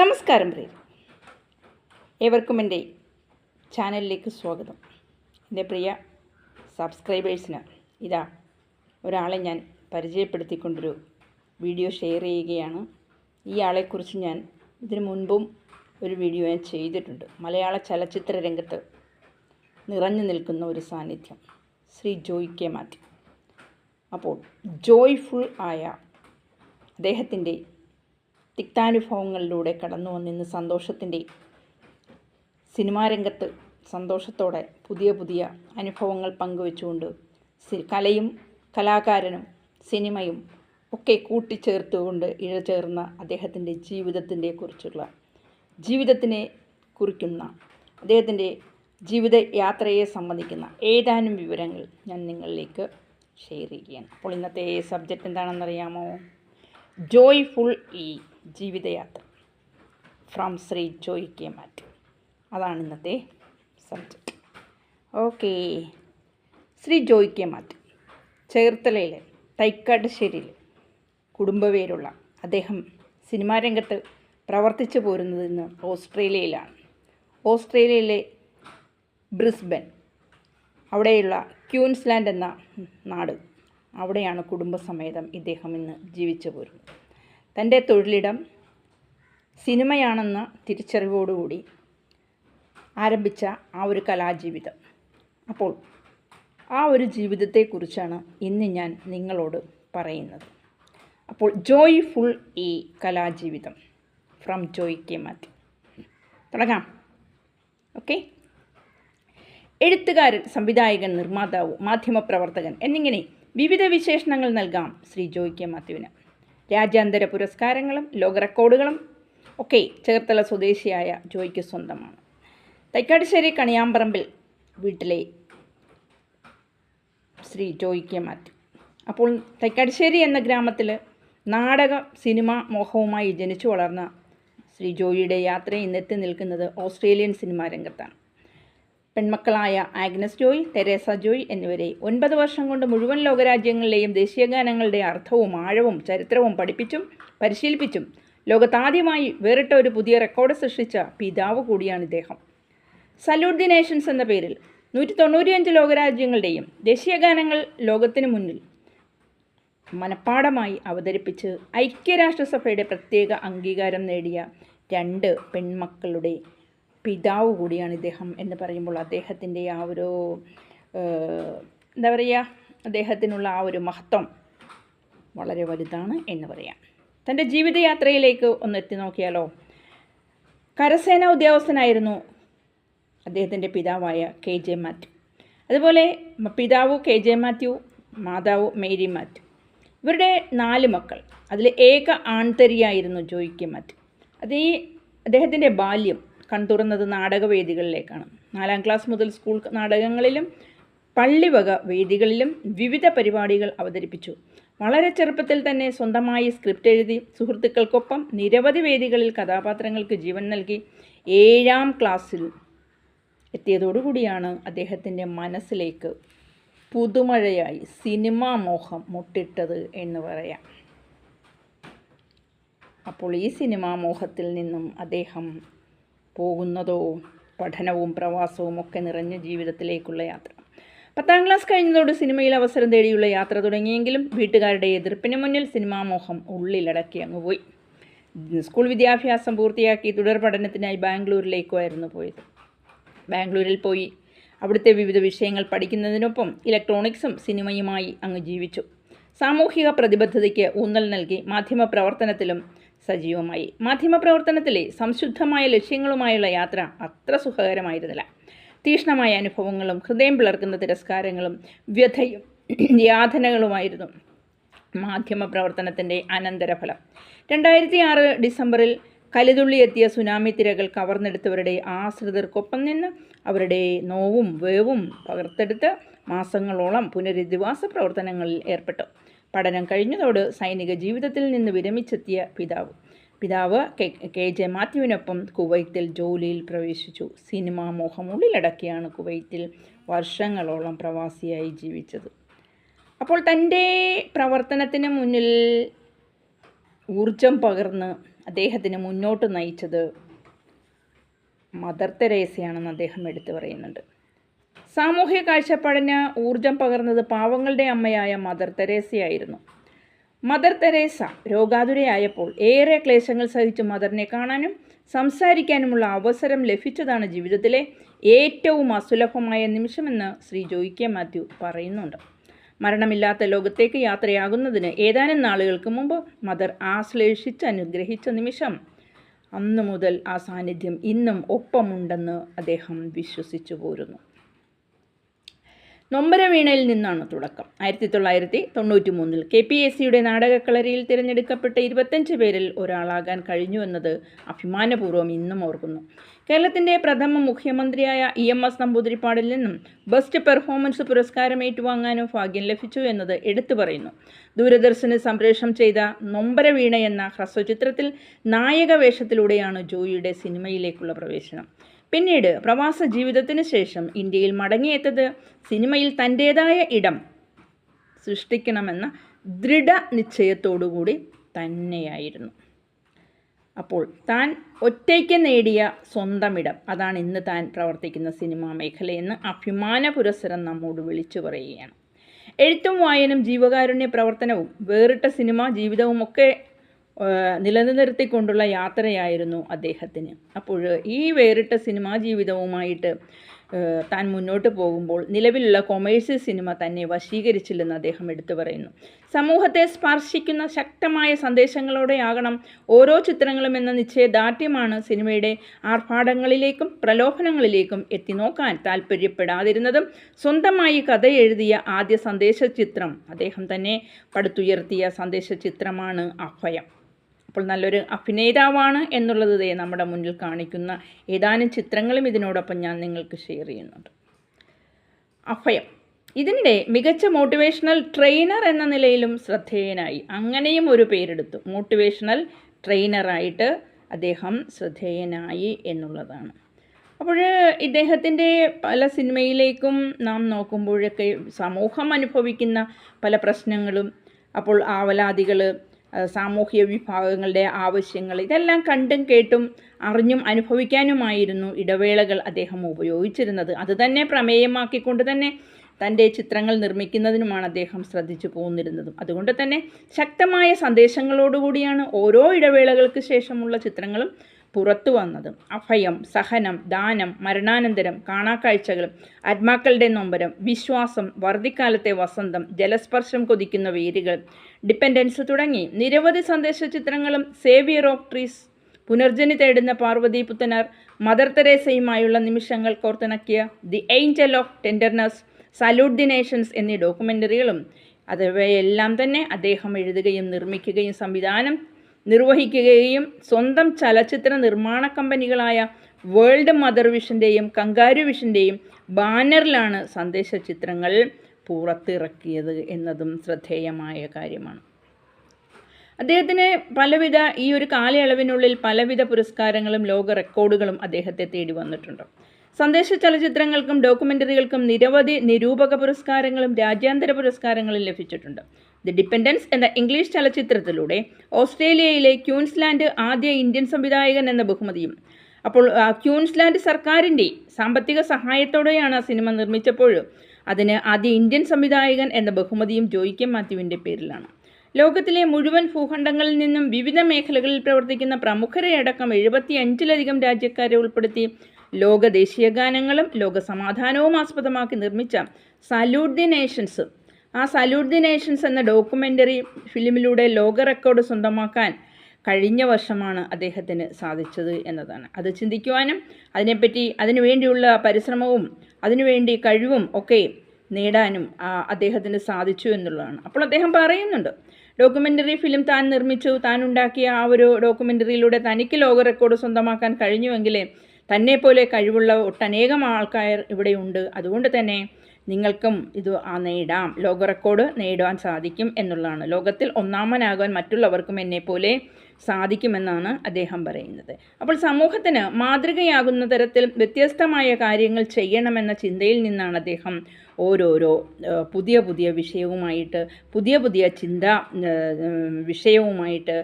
നമസ്കാരം പ്രിയ ഏവർക്കും എന്റെ ചാനലിലേക്ക് സ്വാഗതം. എന്റെ പ്രിയ സബ്സ്ക്രൈബേഴ്സിന് ഇതാ ഒരാളെ ഞാൻ പരിചയപ്പെടുത്തിക്കൊണ്ടൊരു വീഡിയോ ഷെയർ ചെയ്യുകയാണ്. ഈ ആളെക്കുറിച്ച് ഞാൻ ഇതിനു മുൻപും ഒരു വീഡിയോ ഞാൻ ചെയ്തിട്ടുണ്ട്. മലയാള ചലച്ചിത്ര രംഗത്ത് നിറഞ്ഞു നിൽക്കുന്ന ഒരു സാന്നിധ്യം ശ്രീ ജോയ് കെ മാത്യു. അപ്പോൾ ജോയ്ഫുൾ ആയ അദ്ദേഹത്തിന്റെ തിക്താനുഭവങ്ങളിലൂടെ കടന്നു വന്നിന്ന് സന്തോഷത്തിന്റെ സിനിമാ രംഗത്ത് സന്തോഷത്തോടെ പുതിയ പുതിയ അനുഭവങ്ങൾ പങ്കുവെച്ചുകൊണ്ട് കലയും കലാകാരനും സിനിമയും ഒക്കെ കൂട്ടിച്ചേർത്തുകൊണ്ട് ഇഴചേർന്ന അദ്ദേഹത്തിന്റെ ജീവിതത്തിന്റെ കുറിച്ചുള്ള ജീവിതത്തിനെ കുറിക്കുന്ന അദ്ദേഹത്തിന്റെ ജീവിത യാത്രയെ സംബന്ധിക്കുന്ന ഏതാനും വിവരങ്ങൾ ഞാൻ നിങ്ങളിലേക്ക് ഷെയർ ചെയ്യുകയാണ്. അപ്പോൾ ഇന്നത്തെ സബ്ജക്റ്റ് എന്താണെന്നറിയാമോ? ജോയ്ഫുൾ ഈ ജീവിതയാത്ര. ഫ്രം ശ്രീ ജോയി കെ മാറ്റ് അതാണ് ഇന്നത്തെ subject okay Shri Joy K Matt ചേർത്തലയിൽ തൈക്കാട്ടുശ്ശേരിയിൽ കുടുംബപേരുള്ള അദ്ദേഹം സിനിമാ രംഗത്ത് പ്രവർത്തിച്ചു പോരുന്നത് ഇന്ന് ഓസ്ട്രേലിയയിലാണ്. ഓസ്ട്രേലിയയിലെ ബ്രിസ്ബൻ അവിടെയുള്ള ക്യൂൻസ്ലാൻഡ് എന്ന നാട് അവിടെയാണ് കുടുംബസമേതം ഇദ്ദേഹം ഇന്ന് ജീവിച്ചു പോരുന്നത്. തന്റെ തൊഴിലിടം സിനിമയാണെന്ന തിരിച്ചറിവോടുകൂടി ആരംഭിച്ച ആ ഒരു കലാജീവിതം. അപ്പോൾ ആ ഒരു ജീവിതത്തെക്കുറിച്ചാണ് ഇന്ന് ഞാൻ നിങ്ങളോട് പറയുന്നത്. അപ്പോൾ ജോയ് ഫുൾ ഈ കലാജീവിതം ഫ്രം ജോയ് കെ മാത്യു തുടങ്ങാം. ഓക്കെ എഴുത്തുകാരൻ സംവിധായകൻ നിർമ്മാതാവ് മാധ്യമപ്രവർത്തകൻ എന്നിങ്ങനെ വിവിധ വിശേഷണങ്ങൾ നൽകാം ശ്രീ ജോയ് കെ മാത്യുവിന് രാജ്യാന്തര പുരസ്കാരങ്ങളും ലോക റെക്കോർഡുകളും ഒക്കെ ചേർത്തല സ്വദേശിയായ ജോയ്ക്ക് സ്വന്തമാണ്. തൈക്കാട്ടുശ്ശേരി കണിയാമ്പറമ്പിൽ വീട്ടിലെ ശ്രീ ജോയ്ക്ക് മാറ്റി. അപ്പോൾ തൈക്കാട്ടുശ്ശേരി എന്ന ഗ്രാമത്തിൽ നാടക സിനിമ മോഹവുമായി ജനിച്ചു വളർന്ന ശ്രീ ജോയിയുടെ യാത്ര ഇന്നെത്തി നിൽക്കുന്നത് ഓസ്ട്രേലിയൻ സിനിമാ രംഗത്താണ്. പെൺമക്കളായ ആഗ്നസ് ജോയ് തെരേസ ജോയ് എന്നിവരെ ഒൻപത് വർഷം കൊണ്ട് മുഴുവൻ ലോകരാജ്യങ്ങളിലെയും ദേശീയഗാനങ്ങളുടെ അർത്ഥവും ആഴവും ചരിത്രവും പഠിപ്പിച്ചും പരിശീലിപ്പിച്ചും ലോകത്താദ്യമായി വേറിട്ട ഒരു പുതിയ റെക്കോർഡ് സൃഷ്ടിച്ച പിതാവ് കൂടിയാണ് ഇദ്ദേഹം. സല്യൂട്ട് ദി നേഷൻസ് എന്ന പേരിൽ നൂറ്റി തൊണ്ണൂറ്റിയഞ്ച് ലോകരാജ്യങ്ങളുടെയും ദേശീയഗാനങ്ങൾ ലോകത്തിന് മുന്നിൽ മനപ്പാടമായി അവതരിപ്പിച്ച് ഐക്യരാഷ്ട്രസഭയുടെ പ്രത്യേക അംഗീകാരം നേടിയ രണ്ട് പെൺമക്കളുടെ പിതാവ് കൂടിയാണ് ഇദ്ദേഹം എന്ന് പറയുമ്പോൾ അദ്ദേഹത്തിന്റെ ആ ഒരു എന്താ പറയുക അദ്ദേഹത്തിനുള്ള ആ ഒരു മഹത്വം വളരെ വലുതാണ് എന്ന് പറയാം. തന്റെ ജീവിതയാത്രയിലേക്ക് ഒന്ന് എത്തി നോക്കിയാലോ. കരസേന ഉദ്യോഗസ്ഥനായിരുന്നു അദ്ദേഹത്തിന്റെ പിതാവായ കെ ജെ മാത്യു. അതുപോലെ പിതാവ് കെ ജെ മാത്യു മാതാവ് മേരി മാത്യു. ഇവരുടെ നാല് മക്കൾ അതിൽ ഏക ആൺതരിയായിരുന്നു ജോയിക്ക് മാത്യു. അത് ഈ അദ്ദേഹത്തിന്റെ ബാല്യം കൺതുറന്നത് നാടകവേദികളിലേക്കാണ്. നാലാം ക്ലാസ് മുതൽ സ്കൂൾ നാടകങ്ങളിലും പള്ളിവക വേദികളിലും വിവിധ പരിപാടികൾ അവതരിപ്പിച്ചു. വളരെ ചെറുപ്പത്തിൽ തന്നെ സ്വന്തമായി സ്ക്രിപ്റ്റ് എഴുതി സുഹൃത്തുക്കൾക്കൊപ്പം നിരവധി വേദികളിൽ കഥാപാത്രങ്ങൾക്ക് ജീവൻ നൽകി ഏഴാം ക്ലാസ്സിൽ എത്തിയതോടുകൂടിയാണ് അദ്ദേഹത്തിന്റെ മനസ്സിലേക്ക് പുതുമഴയായി സിനിമാ മോഹം മുട്ടിട്ടത് എന്ന് പറയാം. അപ്പോൾ ഈ സിനിമാ മോഹത്തിൽ നിന്നും അദ്ദേഹം പോകുന്നതോ പഠനവും പ്രവാസവും ഒക്കെ നിറഞ്ഞ ജീവിതത്തിലേക്കുള്ള യാത്ര. പത്താം ക്ലാസ് കഴിഞ്ഞതോട് സിനിമയിൽ അവസരം തേടിയുള്ള യാത്ര തുടങ്ങിയെങ്കിലും വീട്ടുകാരുടെ എതിർപ്പിന് മുന്നിൽ സിനിമാ മോഹം ഉള്ളിലടക്കി അങ്ങ് പോയി. സ്കൂൾ വിദ്യാഭ്യാസം പൂർത്തിയാക്കി തുടർ പഠനത്തിനായി ബാംഗ്ലൂരിലേക്കുമായിരുന്നു പോയത്. ബാംഗ്ലൂരിൽ പോയി അവിടുത്തെ വിവിധ വിഷയങ്ങൾ പഠിക്കുന്നതിനൊപ്പം ഇലക്ട്രോണിക്സും സിനിമയുമായി അങ്ങ് ജീവിച്ചു. സാമൂഹിക പ്രതിബദ്ധതയ്ക്ക് ഊന്നൽ നൽകി മാധ്യമപ്രവർത്തനത്തിലും സജീവമായി. മാധ്യമപ്രവർത്തനത്തിലെ സംശുദ്ധമായ ലക്ഷ്യങ്ങളുമായുള്ള യാത്ര അത്ര സുഖകരമായിരുന്നില്ല. തീക്ഷ്ണമായ അനുഭവങ്ങളും ഹൃദയം പിളർക്കുന്ന തിരസ്കാരങ്ങളും വ്യഥയും യാതനകളുമായിരുന്നു മാധ്യമപ്രവർത്തനത്തിന്റെ അനന്തരഫലം. രണ്ടായിരത്തി ആറ് ഡിസംബറിൽ കലിതുള്ളി എത്തിയ സുനാമി തിരകൾ കവർന്നെടുത്തവരുടെ ആശ്രിതർക്കൊപ്പം നിന്ന് അവരുടെ നോവും വേവും പകർത്തെടുത്ത് മാസങ്ങളോളം പുനരധിവാസ പ്രവർത്തനങ്ങളിൽ ഏർപ്പെട്ടു. പഠനം കഴിഞ്ഞതോട് സൈനിക ജീവിതത്തിൽ നിന്ന് വിരമിച്ചെത്തിയ പിതാവ്. പിതാവ് കെ കെ ജെ മാത്യുവിനൊപ്പം കുവൈത്തിൽ ജോലിയിൽ പ്രവേശിച്ചു. സിനിമാ മോഹം ഉള്ളിലടക്കിയാണ് കുവൈത്തിൽ വർഷങ്ങളോളം പ്രവാസിയായി ജീവിച്ചത്. അപ്പോൾ തന്റെ പ്രവർത്തനത്തിന് മുന്നിൽ ഊർജം പകർന്ന് അദ്ദേഹത്തിന് മുന്നോട്ട് നയിച്ചത് മദർ തെരേസയാണെന്ന് അദ്ദേഹം എടുത്തു പറയുന്നുണ്ട്. സാമൂഹ്യ കാഴ്ചപ്പാടിന് ഊർജം പകർന്നത് പാവങ്ങളുടെ അമ്മയായ മദർ തെരേസയായിരുന്നു. മദർ തെരേസ രോഗാതുരയായപ്പോൾ ഏറെ ക്ലേശങ്ങൾ സഹിച്ച് മദറിനെ കാണാനും സംസാരിക്കാനുമുള്ള അവസരം ലഭിച്ചതാണ് ജീവിതത്തിലെ ഏറ്റവും അസുലഭമായ നിമിഷമെന്ന് ശ്രീ ജോയി കെ മാത്യു പറയുന്നുണ്ട്. മരണമില്ലാത്ത ലോകത്തേക്ക് യാത്രയാകുന്നതിന് ഏതാനും നാളുകൾക്ക് മുമ്പ് മദർ ആശ്ലേഷിച്ച് അനുഗ്രഹിച്ച നിമിഷം അന്നു മുതൽ ആ സാന്നിധ്യം ഇന്നും ഒപ്പമുണ്ടെന്ന് അദ്ദേഹം വിശ്വസിച്ചു പോരുന്നു. നൊമ്പരവീണയിൽ നിന്നാണ് തുടക്കം. ആയിരത്തി തൊള്ളായിരത്തി തൊണ്ണൂറ്റി മൂന്നിൽ കെ പി എസ് സിയുടെ നാടകക്കളരിയിൽ തിരഞ്ഞെടുക്കപ്പെട്ട ഇരുപത്തഞ്ച് പേരിൽ ഒരാളാകാൻ കഴിഞ്ഞുവെന്നത് അഭിമാനപൂർവം ഇന്നും ഓർക്കുന്നു. കേരളത്തിന്റെ പ്രഥമ മുഖ്യമന്ത്രിയായ ഇ എം എസ് നമ്പൂതിരിപ്പാടിൽ നിന്നും ബെസ്റ്റ് പെർഫോമൻസ് പുരസ്കാരം ഏറ്റുവാങ്ങാനും ഭാഗ്യം ലഭിച്ചു എന്നത് എടുത്തു പറയുന്നു. ദൂരദർശന് സംപ്രേഷണം ചെയ്ത നൊമ്പരവീണ എന്ന ഹ്രസ്വചിത്രത്തിൽ നായക വേഷത്തിലൂടെയാണ് ജോയിയുടെ സിനിമയിലേക്കുള്ള പ്രവേശനം. പിന്നീട് പ്രവാസ ജീവിതത്തിന് ശേഷം ഇന്ത്യയിൽ മടങ്ങിയെത്തത് സിനിമയിൽ തന്റേതായ ഇടം സൃഷ്ടിക്കണമെന്ന ദൃഢനിശ്ചയത്തോടുകൂടി തന്നെയായിരുന്നു. അപ്പോൾ താൻ ഒറ്റയ്ക്ക് നേടിയ സ്വന്തം ഇടം അതാണ് ഇന്ന് താൻ പ്രവർത്തിക്കുന്ന സിനിമാ മേഖലയെന്ന് അഭിമാന പുരസ്സരം നമ്മോട് വിളിച്ചു പറയുകയാണ്. എഴുത്തും വായനും ജീവകാരുണ്യ പ്രവർത്തനവും വേറിട്ട സിനിമ ജീവിതവുമൊക്കെ ഏഹ് നിലനിർത്തിക്കൊണ്ടുള്ള യാത്രയായിരുന്നു അദ്ദേഹത്തിന്. അപ്പോൾ ഈ വേറിട്ട സിനിമാ ജീവിതവുമായിട്ട് താൻ മുന്നോട്ട് പോകുമ്പോൾ നിലവിലുള്ള കൊമേഴ്സ്യൽ സിനിമ തന്നെ വശീകരിച്ചില്ലെന്ന് അദ്ദേഹം എടുത്തു പറയുന്നു. സമൂഹത്തെ സ്പർശിക്കുന്ന ശക്തമായ സന്ദേശങ്ങളോടെയാകണം ഓരോ ചിത്രങ്ങളും എന്ന നിശ്ചയദാർഢ്യമാണ് സിനിമയുടെ ആർഭാടങ്ങളിലേക്കും പ്രലോഭനങ്ങളിലേക്കും എത്തി നോക്കാൻ താല്പര്യപ്പെടാതിരുന്നതും സ്വന്തമായി കഥ എഴുതിയ ആദ്യ സന്ദേശ ചിത്രം അദ്ദേഹം തന്നെ പടുത്തുയർത്തിയ സന്ദേശ ചിത്രമാണ് അഭയം അപ്പോൾ നല്ലൊരു അഭിനേതാവാണ് എന്നുള്ളത് ദേ നമ്മുടെ മുന്നിൽ കാണിക്കുന്ന ഏതാനും ചിത്രങ്ങളും ഇതിനോടൊപ്പം ഞാൻ നിങ്ങൾക്ക് ഷെയർ ചെയ്യുന്നുണ്ട്. അഭയം. ഇതിനിടെ മികച്ച മോട്ടിവേഷണൽ ട്രെയിനർ എന്ന നിലയിലും ശ്രദ്ധേയനായി. അങ്ങനെയും ഒരു പേരെടുത്തു. മോട്ടിവേഷണൽ ട്രെയിനറായിട്ട് അദ്ദേഹം ശ്രദ്ധേയനായി എന്നുള്ളതാണ്. അപ്പോൾ ഇദ്ദേഹത്തിന്റെ പല സിനിമയിലേക്കും നാം നോക്കുമ്പോഴൊക്കെ സമൂഹം അനുഭവിക്കുന്ന പല പ്രശ്നങ്ങളും അപ്പോൾ ആവലാതികൾ സാമൂഹ്യ വിഭാഗങ്ങളുടെ ആവശ്യങ്ങൾ ഇതെല്ലാം കണ്ടും കേട്ടും അറിഞ്ഞും അനുഭവിക്കാനുമായിരുന്നു ഇടവേളകൾ അദ്ദേഹം ഉപയോഗിച്ചിരുന്നത്. അതുതന്നെ പ്രമേയമാക്കിക്കൊണ്ട് തന്നെ തന്റെ ചിത്രങ്ങൾ നിർമ്മിക്കുന്നതിനുമാണ് അദ്ദേഹം ശ്രദ്ധിച്ചു പോന്നിരുന്നതും. അതുകൊണ്ട് തന്നെ ശക്തമായ സന്ദേശങ്ങളോടുകൂടിയാണ് ഓരോ ഇടവേളകൾക്ക് ശേഷമുള്ള ചിത്രങ്ങളും പുറത്തു വന്നത്. അഭയം സഹനം ദാനം മരണാനന്തരം കാണാക്കാഴ്ചകൾ ആത്മാക്കളുടെ നൊമ്പരം വിശ്വാസം വർദ്ധിക്കാലത്തെ വസന്തം ജലസ്പർശം കൊതിക്കുന്ന വേരുകൾ ഡിപ്പെൻഡൻസ് തുടങ്ങി. നിരവധി സന്ദേശ ചിത്രങ്ങളും സേവിയർ ഓഫ് ട്രീസ് പുനർജനി തേടുന്ന പാർവതി പുത്തനാർ മദർ തെരേസയുമായുള്ള നിമിഷങ്ങൾ കോർത്തിണക്കിയ the angel of tenderness salute the nations എന്നീ ഡോക്യുമെന്ററികളും അതവയെല്ലാം തന്നെ അദ്ദേഹം എഴുതുകയും നിർമ്മിക്കുകയും സംവിധാനം നിർവഹിക്കുകയും സ്വന്തം ചലച്ചിത്ര നിർമ്മാണ കമ്പനികളായ വേൾഡ് മദർ വിഷന്റെയും കങ്കാരു വിഷന്റെയും ബാനറിലാണ് സന്ദേശ ചിത്രങ്ങൾ പുറത്തിറക്കിയത് എന്നതും ശ്രദ്ധേയമായ കാര്യമാണ്. അദ്ദേഹത്തിന് പലവിധ ഈ ഒരു കാലയളവിനുള്ളിൽ പലവിധ പുരസ്കാരങ്ങളും ലോക റെക്കോർഡുകളും അദ്ദേഹത്തെ തേടി വന്നിട്ടുണ്ട്. സന്ദേശ ചലച്ചിത്രങ്ങൾക്കും ഡോക്യുമെന്ററികൾക്കും നിരവധി നിരൂപക പുരസ്കാരങ്ങളും രാജ്യാന്തര പുരസ്കാരങ്ങളും ലഭിച്ചിട്ടുണ്ട്. ദി ഡിപ്പെൻഡൻസ് എന്ന ഇംഗ്ലീഷ് ചലച്ചിത്രത്തിലൂടെ ഓസ്ട്രേലിയയിലെ ക്യൂൻസ്ലാൻഡ് ആദ്യ ഇന്ത്യൻ സംവിധായകൻ എന്ന ബഹുമതിയും അപ്പോൾ ക്യൂൻസ്ലാൻഡ് സർക്കാരിന്റെ സാമ്പത്തിക സഹായത്തോടെയാണ് ആ സിനിമ നിർമ്മിച്ചപ്പോൾ അതിന് ആദ്യ ഇന്ത്യൻ സംവിധായകൻ എന്ന ബഹുമതിയും ജോയി കെ മാത്യുവിന്റെ പേരിലാണ്. ലോകത്തിലെ മുഴുവൻ ഭൂഖണ്ഡങ്ങളിൽ നിന്നും വിവിധ മേഖലകളിൽ പ്രവർത്തിക്കുന്ന പ്രമുഖരെ അടക്കം എഴുപത്തി അഞ്ചിലധികം രാജ്യക്കാരെ ഉൾപ്പെടുത്തി ലോക ദേശീയ ഗാനങ്ങളും ലോക സമാധാനവും ആസ്പദമാക്കി നിർമ്മിച്ച സല്യൂട്ട് ദി നേഷൻസ് ആ സല്യൂട്ട് ദി നേഷൻസ് എന്ന ഡോക്യുമെന്ററി ഫിലിമിലൂടെ ലോക റെക്കോർഡ് സ്വന്തമാക്കാൻ കഴിഞ്ഞ വർഷമാണ് അദ്ദേഹത്തിന് സാധിച്ചത് എന്നതാണ്. അത് ചിന്തിക്കുവാനും അതിനെപ്പറ്റി അതിനുവേണ്ടിയുള്ള പരിശ്രമവും അതിനുവേണ്ടി കഴിവും ഒക്കെ നേടാനും അദ്ദേഹത്തിന് സാധിച്ചു എന്നുള്ളതാണ്. അപ്പോൾ അദ്ദേഹം പറയുന്നുണ്ട് ഡോക്യുമെന്ററി ഫിലിം താൻ നിർമ്മിച്ചു. താൻ ഉണ്ടാക്കിയ ആ ഒരു ഡോക്യുമെന്ററിയിലൂടെ തനിക്ക് ലോക റെക്കോർഡ് സ്വന്തമാക്കാൻ കഴിഞ്ഞുവെങ്കിലേ തന്നെപ്പോലെ കഴിവുള്ള ഒട്ടനേകം ആൾക്കാർ ഇവിടെയുണ്ട് അതുകൊണ്ട് തന്നെ നിങ്ങൾക്കും ഇത് ആ നേടാം. ലോക റെക്കോർഡ് നേടുവാൻ സാധിക്കും എന്നുള്ളതാണ്. ലോകത്തിൽ ഒന്നാമനാകാൻ മറ്റുള്ളവർക്കും എന്നെപ്പോലെ സാധിക്കുമെന്നാണ് അദ്ദേഹം പറയുന്നത്. അപ്പോൾ സമൂഹത്തിന് മാതൃകയാകുന്ന തരത്തിൽ വ്യത്യസ്തമായ കാര്യങ്ങൾ ചെയ്യണമെന്ന ചിന്തയിൽ നിന്നാണ് അദ്ദേഹം ഓരോരോ പുതിയ പുതിയ വിഷയവുമായിട്ട് പുതിയ പുതിയ ചിന്ത വിഷയവുമായിട്ട്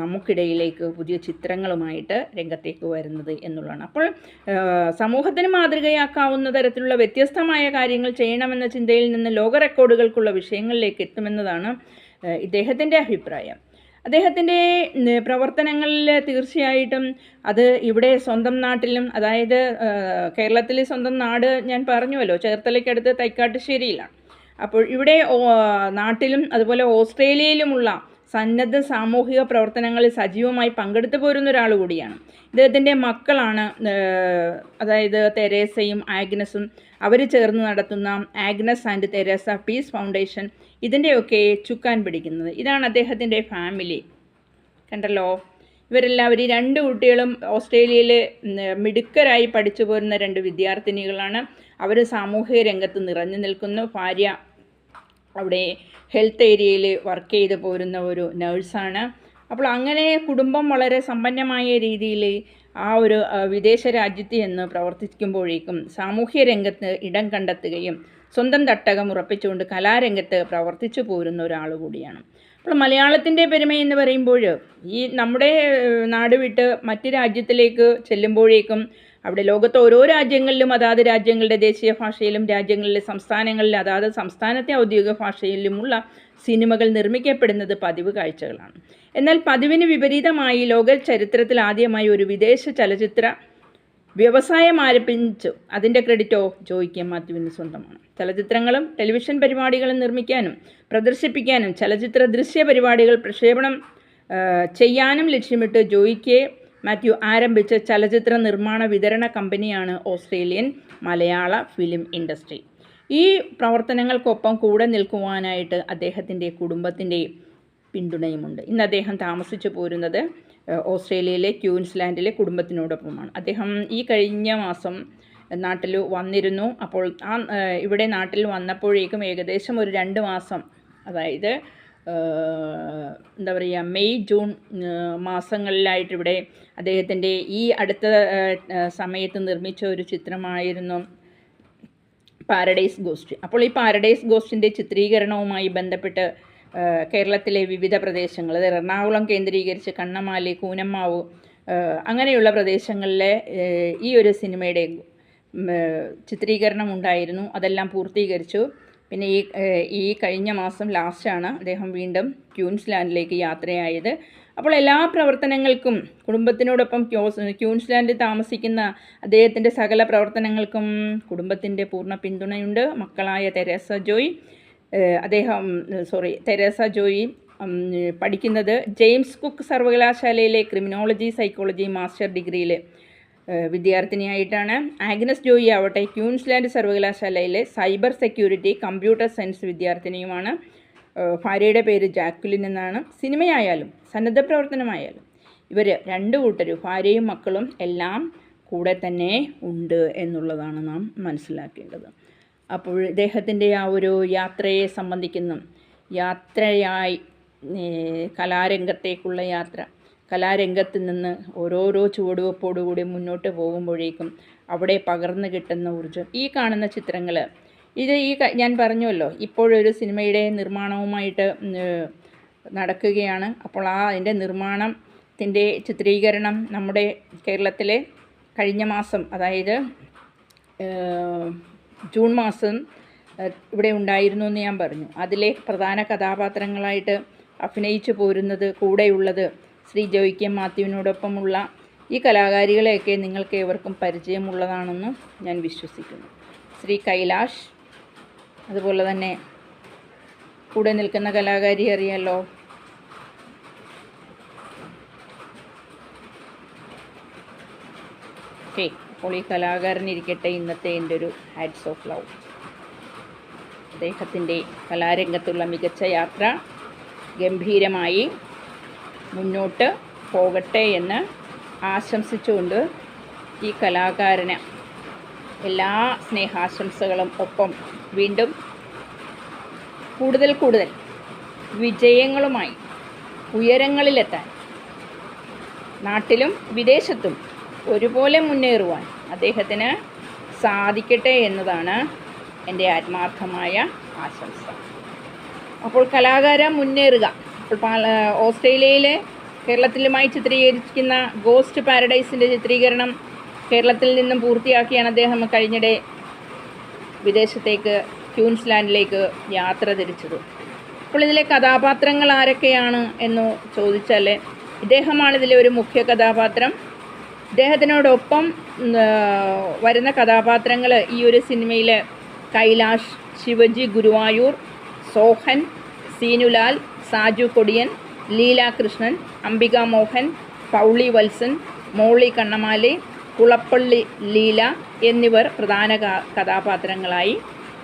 നമുക്കിടയിലേക്ക് പുതിയ ചിത്രങ്ങളുമായിട്ട് രംഗത്തേക്ക് വരുന്നത് എന്നുള്ളതാണ്. അപ്പോൾ സമൂഹത്തിന് മാതൃകയാക്കാവുന്ന തരത്തിലുള്ള വ്യത്യസ്തമായ കാര്യങ്ങൾ ചെയ്യണമെന്ന ചിന്തയിൽ നിന്ന് ലോക റെക്കോർഡുകൾക്കുള്ള വിഷയങ്ങളിലേക്ക് എത്തുമെന്നതാണ് ഇദ്ദേഹത്തിന്റെ അഭിപ്രായം. അദ്ദേഹത്തിന്റെ പ്രവർത്തനങ്ങളിൽ തീർച്ചയായിട്ടും അത് ഇവിടെ സ്വന്തം നാട്ടിലും അതായത് കേരളത്തിലെ സ്വന്തം നാട് ഞാൻ പറഞ്ഞുവല്ലോ ചേർത്തലയ്ക്കടുത്ത് തൈക്കാട്ടുശ്ശേരിയിലാണ്. അപ്പോൾ ഇവിടെ നാട്ടിലും അതുപോലെ ഓസ്ട്രേലിയയിലുമുള്ള സന്നദ്ധ സാമൂഹിക പ്രവർത്തനങ്ങളിൽ സജീവമായി പങ്കെടുത്തു പോരുന്ന ഒരാൾ കൂടിയാണ്. ഇദ്ദേഹത്തിന്റെ മക്കളാണ് അതായത് തെരേസയും ആഗ്നസും. അവർ ചേർന്ന് നടത്തുന്ന Agnes and Teresa peace foundation ഇതിന്റെയൊക്കെ ചുക്കാൻ പിടിക്കുന്നത്. ഇതാണ് അദ്ദേഹത്തിന്റെ ഫാമിലി. കണ്ടല്ലോ? ഇവരെല്ലാവരും രണ്ട് കുട്ടികളും ഓസ്ട്രേലിയയിൽ മിടുക്കരായി പഠിച്ചു പോരുന്ന രണ്ട് വിദ്യാർത്ഥിനികളാണ്. അവർ സാമൂഹിക രംഗത്ത് നിറഞ്ഞു നിൽക്കുന്നു. ഭാര്യ അവിടെ ഹെൽത്ത് ഏരിയയിൽ വർക്ക് ചെയ്ത് പോരുന്ന ഒരു നേഴ്സാണ്. അപ്പോൾ അങ്ങനെ കുടുംബം വളരെ സമ്പന്നമായ രീതിയിൽ ആ ഒരു വിദേശ രാജ്യത്ത് എന്ന് പ്രവർത്തിക്കുമ്പോഴേക്കും സാമൂഹ്യ രംഗത്ത് ഇടം കണ്ടെത്തുകയും സ്വന്തം തട്ടകം ഉറപ്പിച്ചുകൊണ്ട് കലാരംഗത്ത് പ്രവർത്തിച്ചു പോരുന്ന ഒരാൾ കൂടിയാണ്. അപ്പോൾ മലയാളത്തിന്റെ പെരുമ എന്ന് പറയുമ്പോൾ ഈ നമ്മുടെ നാട് വിട്ട് മറ്റ് രാജ്യത്തിലേക്ക് ചെല്ലുമ്പോഴേക്കും അവിടെ ലോകത്ത് ഓരോ രാജ്യങ്ങളിലും അതാത് രാജ്യങ്ങളുടെ ദേശീയ ഭാഷയിലും രാജ്യങ്ങളിലെ സംസ്ഥാനങ്ങളിൽ അതാത് സംസ്ഥാനത്തെ ഔദ്യോഗിക ഭാഷയിലുമുള്ള സിനിമകൾ നിർമ്മിക്കപ്പെടുന്നത് പതിവ് കാഴ്ചകളാണ്. എന്നാൽ പതിവിന് വിപരീതമായി ലോക ചരിത്രത്തിൽ ആദ്യമായി ഒരു വിദേശ ചലച്ചിത്ര വ്യവസായം ആരംഭിച്ചു. അതിന്റെ ക്രെഡിറ്റോ ജോയിക്ക് മാത്യുവിന് സ്വന്തമാണ്. ചലച്ചിത്രങ്ങളും ടെലിവിഷൻ പരിപാടികളും നിർമ്മിക്കാനും പ്രദർശിപ്പിക്കാനും ചലച്ചിത്ര ദൃശ്യ പരിപാടികൾ പ്രക്ഷേപണം ചെയ്യാനും ലക്ഷ്യമിട്ട് ജോയിക്ക് മാത്യു ആരംഭിച്ച ചലച്ചിത്ര നിർമ്മാണ വിതരണ കമ്പനിയാണ് ഓസ്ട്രേലിയൻ മലയാള ഫിലിം ഇൻഡസ്ട്രി ഈ പ്രവർത്തനങ്ങൾക്കൊപ്പം കൂടെ നിൽക്കുവാനായിട്ട് അദ്ദേഹത്തിന്റെ കുടുംബത്തിന്റെ പിന്തുണയുമുണ്ട്. ഇന്ന് അദ്ദേഹം താമസിച്ചു പോരുന്നത് ഓസ്ട്രേലിയയിലെ ക്യൂൻസ്ലാൻഡിലെ കുടുംബത്തിനോടൊപ്പമാണ്. അദ്ദേഹം ഈ കഴിഞ്ഞ മാസം നാട്ടിൽ വന്നിരുന്നു. അപ്പോൾ ആ ഇവിടെ നാട്ടിൽ വന്നപ്പോഴേക്കും ഏകദേശം ഒരു രണ്ട് മാസം അതായത് എന്താ പറയുക മെയ് ജൂൺ മാസങ്ങളിലായിട്ട് ഇവിടെ അദ്ദേഹത്തിന്റെ ഈ അടുത്ത സമയത്ത് നിർമ്മിച്ച ഒരു ചിത്രമായിരുന്നു പാരഡൈസ് ഗോസ്റ്റ്. അപ്പോൾ ഈ പാരഡൈസ് ഗോസ്റ്റിന്റെ ചിത്രീകരണവുമായി ബന്ധപ്പെട്ട് കേരളത്തിലെ വിവിധ പ്രദേശങ്ങൾ എറണാകുളം കേന്ദ്രീകരിച്ച് കണ്ണമാലി കൂനമ്മാവ് അങ്ങനെയുള്ള പ്രദേശങ്ങളിലെ ഈ ഒരു സിനിമയുടെ ചിത്രീകരണം ഉണ്ടായിരുന്നു. അതെല്ലാം പൂർത്തീകരിച്ചു. പിന്നെ ഈ ഈ കഴിഞ്ഞ മാസം ലാസ്റ്റാണ് അദ്ദേഹം വീണ്ടും ക്യൂൻസ്ലാൻഡിലേക്ക് യാത്രയായത്. അപ്പോൾ എല്ലാ പ്രവർത്തനങ്ങൾക്കും കുടുംബത്തിനോടൊപ്പം ക്യോസ് ക്യൂൻസ്ലാൻഡിൽ താമസിക്കുന്ന അദ്ദേഹത്തിന്റെ സകല പ്രവർത്തനങ്ങൾക്കും കുടുംബത്തിന്റെ പൂർണ പിന്തുണയുണ്ട്. മക്കളായ തെരേസ ജോയ് അദ്ദേഹം സോറി തെരേസ ജോയി പഠിക്കുന്നത് ജെയിംസ് കുക്ക് സർവകലാശാലയിലെ ക്രിമിനോളജി സൈക്കോളജി മാസ്റ്റർ ഡിഗ്രിയിലെ വിദ്യാർത്ഥിനിയായിട്ടാണ്. ആഗ്നസ് ജോയി ആവട്ടെ ക്യൂൻസ്ലാൻഡ് സർവകലാശാലയിലെ സൈബർ സെക്യൂരിറ്റി കമ്പ്യൂട്ടർ സയൻസ് വിദ്യാർത്ഥിനിയുമാണ്. ഭാര്യയുടെ പേര് ജാക്വലിൻ എന്നാണ്. സിനിമയായാലും സന്നദ്ധ പ്രവർത്തനമായാലും ഇവർ രണ്ട് കൂട്ടരും ഭാര്യയും മക്കളും എല്ലാം കൂടെ തന്നെ ഉണ്ട് എന്നുള്ളതാണ് നാം മനസ്സിലാക്കേണ്ടത്. അപ്പോൾ ഇദ്ദേഹത്തിന്റെ ആ ഒരു യാത്രയെ സംബന്ധിക്കുന്നു. യാത്രയായി കലാരംഗത്തേക്കുള്ള യാത്ര. കലാരംഗത്ത് നിന്ന് ഓരോരോ ചുവടുവെപ്പോടുകൂടി മുന്നോട്ട് പോകുമ്പോഴേക്കും അവിടെ പകർന്നു കിട്ടുന്ന ഊർജം. ഈ കാണുന്ന ചിത്രങ്ങൾ ഇത് ഈ ഞാൻ പറഞ്ഞുവല്ലോ ഇപ്പോഴൊരു സിനിമയുടെ നിർമ്മാണവുമായിട്ട് നടക്കുകയാണ്. അപ്പോൾ ആ അതിന്റെ നിർമ്മാണത്തിന്റെ ചിത്രീകരണം നമ്മുടെ കേരളത്തിലെ കഴിഞ്ഞ മാസം അതായത് ജൂൺ മാസം ഇവിടെ ഉണ്ടായിരുന്നു എന്ന് ഞാൻ പറഞ്ഞു. അതിലെ പ്രധാന കഥാപാത്രങ്ങളായിട്ട് അഭിനയിച്ചു പോരുന്നത് കൂടെയുള്ളത് ശ്രീ ജോയിക്ക് മാത്യുവിനോടൊപ്പമുള്ള ഈ കലാകാരികളെയൊക്കെ നിങ്ങൾക്ക് ഏവർക്കും പരിചയമുള്ളതാണെന്ന് ഞാൻ വിശ്വസിക്കുന്നു. ശ്രീ കൈലാഷ് അതുപോലെ തന്നെ കൂടെ നിൽക്കുന്ന കലാകാരി അറിയാലോ? ഓക്കെ. അപ്പോൾ ഈ കലാകാരനിരിക്കട്ടെ ഇന്നത്തെ എന്റെ ഒരു ഹാറ്റ്സ് ഓഫ് ലവ് അദ്ദേഹത്തിന്റെ കലാരംഗത്തുള്ള മികച്ച യാത്ര ഗംഭീരമായി മുന്നോട്ട് പോകട്ടെ എന്ന് ആശംസിച്ചുകൊണ്ട് ഈ കലാകാരന് എല്ലാ സ്നേഹാശംസകളും ഒപ്പം വീണ്ടും കൂടുതൽ കൂടുതൽ വിജയങ്ങളുമായി ഉയരങ്ങളിലെത്താൻ നാട്ടിലും വിദേശത്തും ഒരുപോലെ മുന്നേറുവാൻ അദ്ദേഹത്തിന് സാധിക്കട്ടെ എന്നതാണ് എന്റെ ആത്മാർത്ഥമായ ആശംസ. അപ്പോൾ കലാകാരൻ മുന്നേറുക. അപ്പോൾ ഓസ്ട്രേലിയയിലെ കേരളത്തിലുമായി ചിത്രീകരിക്കുന്ന ഗോസ്റ്റ് പാരഡൈസിന്റെ ചിത്രീകരണം കേരളത്തിൽ നിന്നും പൂർത്തിയാക്കിയാണ് അദ്ദേഹം കഴിഞ്ഞിടെ വിദേശത്തേക്ക് ക്യൂൻസ്ലാൻഡിലേക്ക് യാത്ര തിരിച്ചത്. അപ്പോൾ ഇതിലെ കഥാപാത്രങ്ങൾ ആരൊക്കെയാണ് എന്ന് ചോദിച്ചാൽ ഇദ്ദേഹമാണ് ഇതിലെ ഒരു മുഖ്യ കഥാപാത്രം ഇദ്ദേഹത്തിനോടൊപ്പം വരുന്ന കഥാപാത്രങ്ങൾ ഈ ഒരു സിനിമയിൽ കൈലാഷ് ശിവജി ഗുരുവായൂർ സോഹൻ സീനുലാൽ സാജു കൊടിയൻ ലീല കൃഷ്ണൻ അംബിക മോഹൻ പൗളി വത്സൻ മോളി കണ്ണമാലി കുളപ്പള്ളി ലീല എന്നിവർ പ്രധാന കഥാപാത്രങ്ങളായി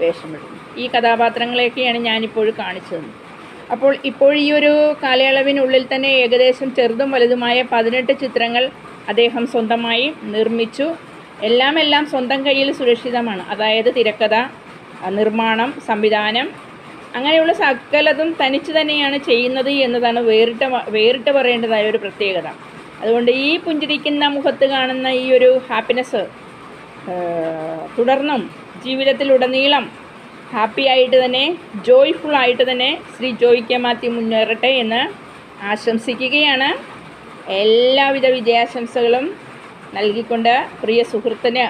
വേഷമിടുന്നു. ഈ കഥാപാത്രങ്ങളെയൊക്കെയാണ് ഞാനിപ്പോൾ കാണിച്ചത്. അപ്പോൾ ഇപ്പോൾ ഈ ഒരു കാലയളവിനുള്ളിൽ തന്നെ ഏകദേശം ചെറുതും വലുതുമായ പതിനെട്ട് ചിത്രങ്ങൾ അദ്ദേഹം സ്വന്തമായി നിർമ്മിച്ചു. എല്ലാം എല്ലാം സ്വന്തം കയ്യിൽ സുരക്ഷിതമാണ്. അതായത് തിരക്കഥ നിർമ്മാണം സംവിധാനം. അങ്ങനെയുള്ള സകലതും തനിച്ച് തന്നെയാണ് ചെയ്യുന്നത് എന്നതാണ് വേറിട്ട വേറിട്ട് പറയേണ്ടതായ ഒരു പ്രത്യേകത. അതുകൊണ്ട് ഈ പുഞ്ചിരിക്കുന്ന മുഖത്ത് കാണുന്ന ഈ ഒരു ഹാപ്പിനെസ് തുടർന്നും ജീവിതത്തിലുടനീളം ഹാപ്പി ആയിട്ട് തന്നെ ജോയ്ഫുൾ ആയിട്ട് തന്നെ ശ്രീ ജോയ് കെ മുന്നേറട്ടെ എന്ന് ആശംസിക്കുകയാണ്. എല്ലാവിധ വിജയാശംസകളും നൽകിക്കൊണ്ട് പ്രിയ സുഹൃത്തിന്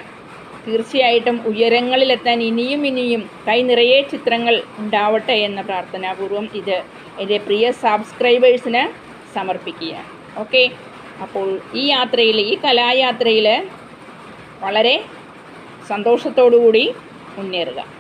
തീർച്ചയായിട്ടും ഉയരങ്ങളിലെത്താൻ ഇനിയും ഇനിയും കൈ നിറയെ ചിത്രങ്ങൾ ഉണ്ടാവട്ടെ എന്ന പ്രാർത്ഥനാപൂർവം ഇത് എന്റെ പ്രിയ സബ്സ്ക്രൈബേഴ്സിന് സമർപ്പിക്കുക ഓക്കെ? അപ്പോൾ ഈ യാത്രയിൽ ഈ കലായാത്രയിൽ വളരെ സന്തോഷത്തോടു കൂടി മുന്നേറുക.